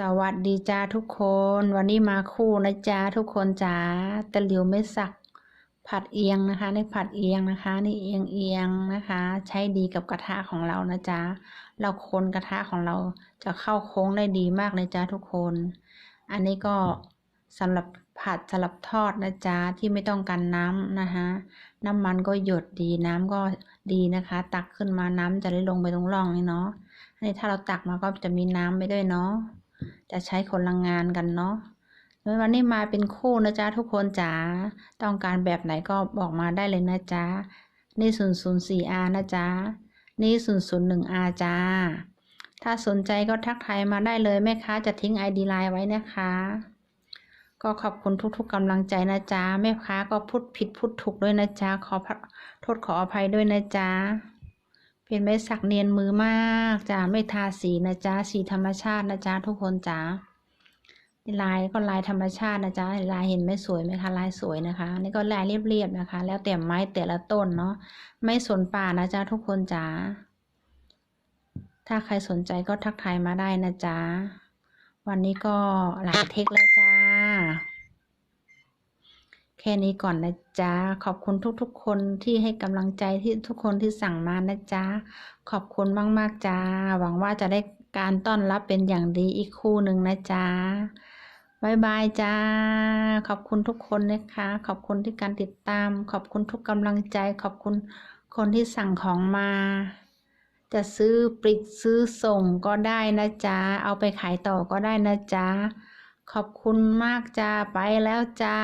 สวัสดีจ้าทุกคน วันนี้มาคู่นะจ้าทุกคนจ๋าตะหลิวไม่สัก ผัดเอียงนะคะในผัดเอียงนะคะ นี่เอียงเอียงนะคะ ใช้ดีกับกระทะของเรานะจ๊ะเราคนกระทะของเราจะเข้าโค้งได้ดีมากเลยจ้าทุกคน อันนี้ก็สำหรับผัดสำหรับทอดนะจ๊ะที่ไม่ต้องการน้ำนะคะน้ำมันก็หยดดีน้ำก็ดีนะคะ ตักขึ้นมาน้ำจะได้ลงไปตรงร่องนี่เนาะอันนี้ถ้าเราตักมาก็จะมีน้ำไปด้วยเนาะ จะใช้คนละงงานกันเนาะวันนี้มาเป็นคู่นะจ๊ะทุกคนจ๋าต้องการแบบไหนก็บอกมาได้เลยนะจ๊ะนี่ศูนย์ศูนย์สี่อานะจ๊ะนี่ศูนย์ศูนย์หนึ่งอาจ้า ถ้าสนใจก็ทักทายมาได้เลยแม่ค้าจะทิ้งไอดีไลน์ไว้นะคะ ก็ขอบคุณทุกๆกำลังใจนะจ๊ะแม่ค้าก็พูดผิดพูดถูกด้วยนะจ๊ะขอโทษขออภัยด้วยนะจ๊ะ เป็นไม้สักเนียนมือมากจ้าไม่ทาสีนะจ๊ะสีธรรมชาตินะจ๊ะทุกคนจ๋าลายก็ลายธรรมชาตินะจ๊ะลายเห็นไหมสวยไหมคะลายสวยนะคะนี่ก็ลายเรียบๆนะคะ แล้วแต่ไม้แต่ละต้นเนาะไม่สนป่านะจ๊ะทุกคนจ๋าถ้าใครสนใจก็ทักทายมาได้นะจ๊ะวันนี้ก็หลายเทคแล้วจ้า ค่นี้ก่อนนะจ๊ะ ขอบคุณทุกๆ คนที่ให้กำลังใจที่ทุกคนที่สั่งมานะจ๊ะ ขอบคุณมากๆจ้า หวังว่าจะได้การต้อนรับเป็นอย่างดีอีกคู่หนึ่งนะจ๊ะบายบายจ้า ขอบคุณทุกคนนะคะ ขอบคุณที่การติดตาม ขอบคุณทุกกำลังใจ ขอบคุณคนที่สั่งของมา จะซื้อปริกซื้อส่งก็ได้นะจ๊ะ เอาไปขายต่อก็ได้นะจ๊ะ ขอบคุณมากจ้า ไปแล้วจ้า